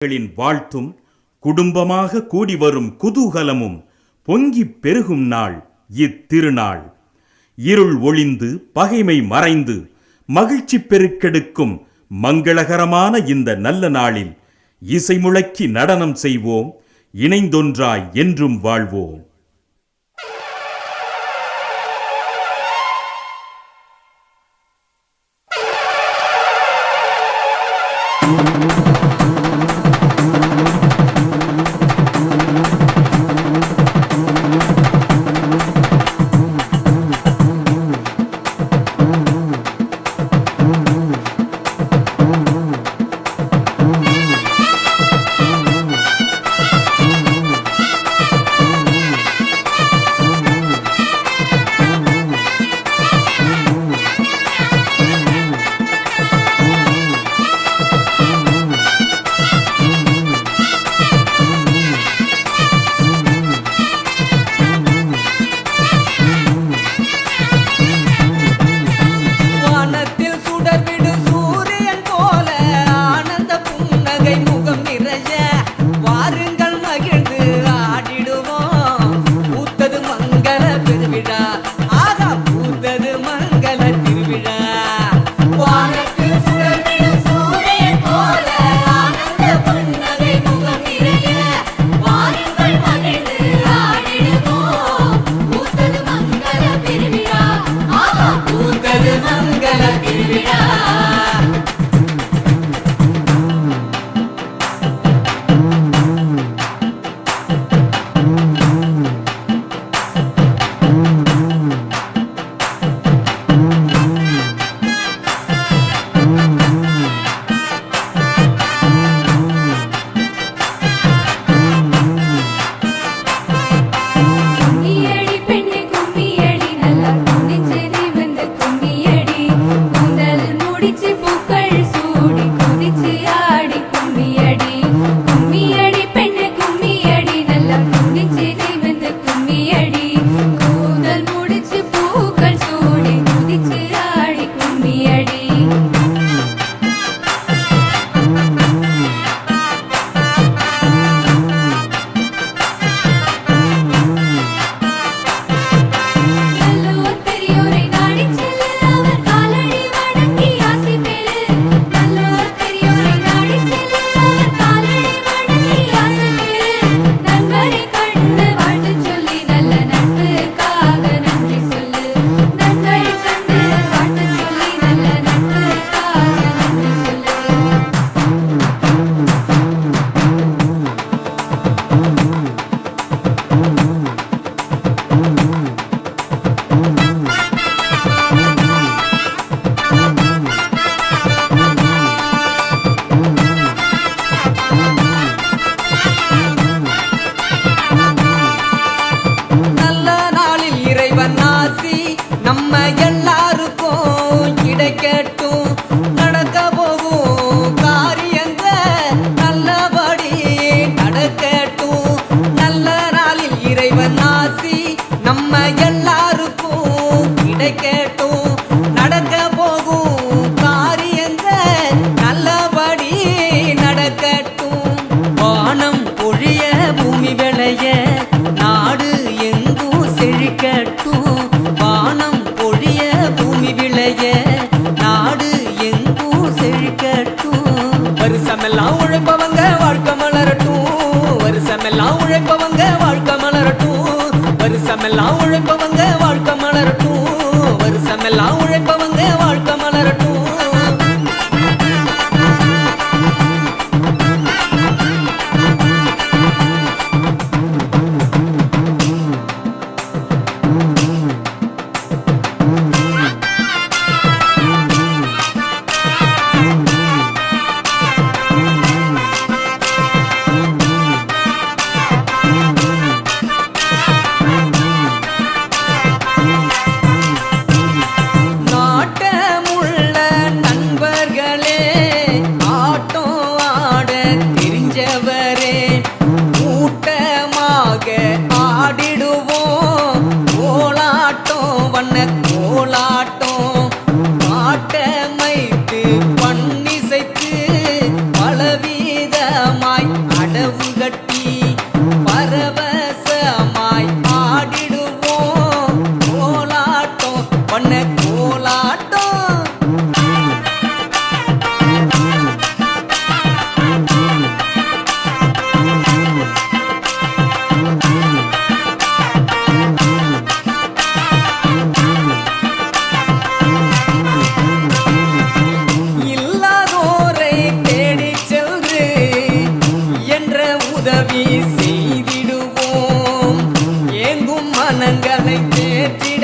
களின் வாழ்த்தும் குடும்பமாக கூடி வரும் குதூகலமும் பொங்கிப் பெருகும் நாள் இத்திருநாள். இருள் ஒளிந்து பகைமை மறைந்து மகிழ்ச்சி பெருக்கெடுக்கும் மங்களகரமான இந்த நல்ல நாளில் இசை முழக்கி நடனம் செய்வோம் இணைந்தொன்றாய் என்றும் வாழ்வோம். உலகமெல்லாம் உழைப்பவங்க கலை தேற்றி